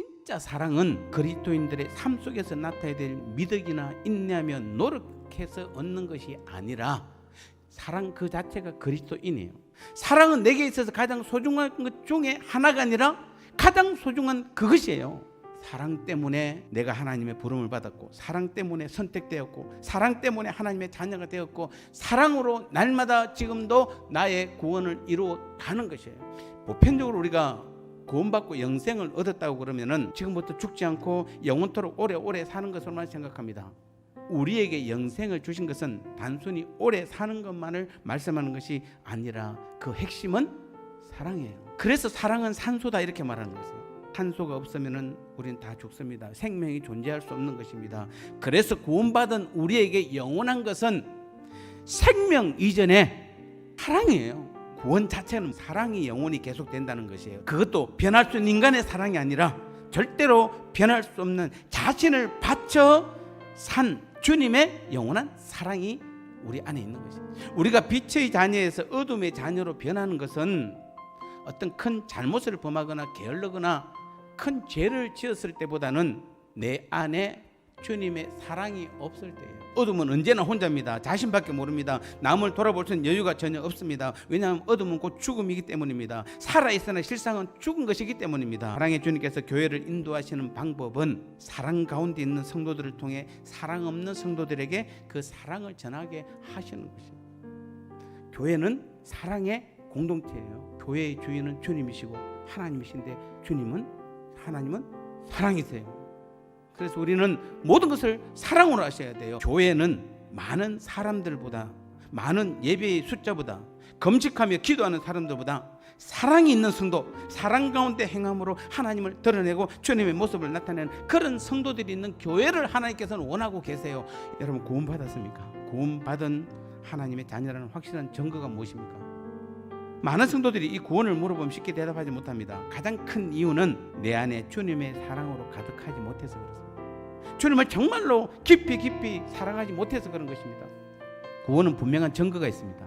진짜 사랑은 그리스도인들의 삶 속에서 나타나야 될 미덕이나 인내하며 노력해서 얻는 것이 아니라 사랑 그 자체가 그리스도인이에요. 사랑은 내게 있어서 가장 소중한 것 중에 하나가 아니라 가장 소중한 그것이에요. 사랑 때문에 내가 하나님의 부름을 받았고 사랑 때문에 선택되었고 사랑 때문에 하나님의 자녀가 되었고 사랑으로 날마다 지금도 나의 구원을 이루어 가는 것이에요. 보편적으로 우리가 구원받고 영생을 얻었다고 그러면은 지금부터 죽지 않고 영원토록 오래오래 사는 것으로만 생각합니다. 우리에게 영생을 주신 것은 단순히 오래 사는 것만을 말씀하는 것이 아니라 그 핵심은 사랑이에요. 그래서 사랑은 산소다 이렇게 말하는 것이에요. 산소가 없으면은 우리는 다 죽습니다. 생명이 존재할 수 없는 것입니다. 그래서 구원받은 우리에게 영원한 것은 생명 이전에 사랑이에요. 구원 자체는 사랑이 영원히 계속된다는 것이에요. 그것도 변할 수 있는 인간의 사랑이 아니라 절대로 변할 수 없는 자신을 바쳐 산 주님의 영원한 사랑이 우리 안에 있는 것이에요. 우리가 빛의 자녀에서 어둠의 자녀로 변하는 것은 어떤 큰 잘못을 범하거나 게을르거나 큰 죄를 지었을 때보다는 내 안에 주님의 사랑이 없을 때예요. 어둠은 언제나 혼자입니다. 자신밖에 모릅니다. 남을 돌아볼 수 있는 여유가 전혀 없습니다. 왜냐하면 어둠은 곧 죽음이기 때문입니다. 살아 있으나 실상은 죽은 것이기 때문입니다. 사랑의 주님께서 교회를 인도하시는 방법은 사랑 가운데 있는 성도들을 통해 사랑 없는 성도들에게 그 사랑을 전하게 하시는 것입니다. 교회는 사랑의 공동체예요. 교회의 주인은 주님이시고 하나님이신데 주님은 하나님은 사랑이세요. 그래서 우리는 모든 것을 사랑으로 하셔야 돼요. 교회는 많은 사람들보다 많은 예배의 숫자보다 검직하며 기도하는 사람들보다 사랑이 있는 성도, 사랑 가운데 행함으로 하나님을 드러내고 주님의 모습을 나타내는 그런 성도들이 있는 교회를 하나님께서는 원하고 계세요. 여러분 구원 받았습니까? 구원 받은 하나님의 자녀라는 확실한 증거가 무엇입니까? 많은 성도들이 이 구원을 물어보면 쉽게 대답하지 못합니다. 가장 큰 이유는 내 안에 주님의 사랑으로 가득하지 못해서 그렇습니다. 주님을 정말로 깊이 깊이 사랑하지 못해서 그런 것입니다. 구원은 분명한 증거가 있습니다.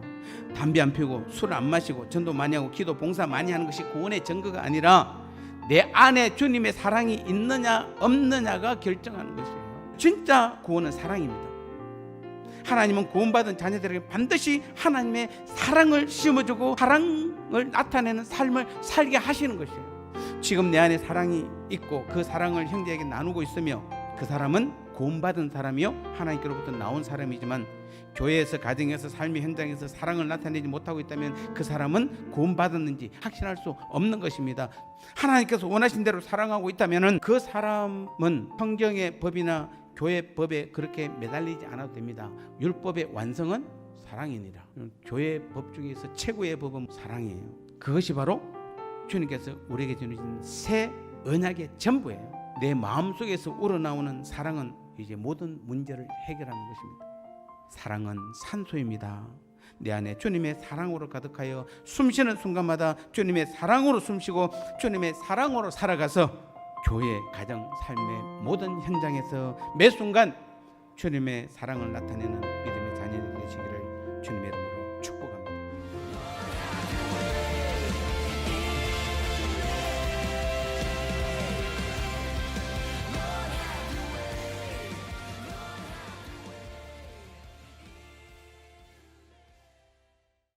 담배 안 피우고 술 안 마시고 전도 많이 하고 기도 봉사 많이 하는 것이 구원의 증거가 아니라 내 안에 주님의 사랑이 있느냐 없느냐가 결정하는 것이에요. 진짜 구원은 사랑입니다. 하나님은 구원받은 자녀들에게 반드시 하나님의 사랑을 심어주고 사랑을 나타내는 삶을 살게 하시는 것이에요. 지금 내 안에 사랑이 있고 그 사랑을 형제에게 나누고 있으며 그 사람은 구원받은 사람이요 하나님께로부터 나온 사람이지만 교회에서 가정에서 삶의 현장에서 사랑을 나타내지 못하고 있다면 그 사람은 구원받았는지 확신할 수 없는 것입니다. 하나님께서 원하신 대로 사랑하고 있다면은 그 사람은 성경의 법이나 교회 법에 그렇게 매달리지 않아도 됩니다. 율법의 완성은 사랑이니라. 교회 법 중에서 최고의 법은 사랑이에요. 그것이 바로 주님께서 우리에게 주신 새 언약의 전부예요. 내 마음속에서 우러나오는 사랑은 이제 모든 문제를 해결하는 것입니다. 사랑은 산소입니다. 내 안에 주님의 사랑으로 가득하여 숨쉬는 순간마다 주님의 사랑으로 숨쉬고 주님의 사랑으로 살아가서 교회, 가정, 삶의 모든 현장에서 매 순간 주님의 사랑을 나타내는 믿음의 자녀들이 되시기를 주님의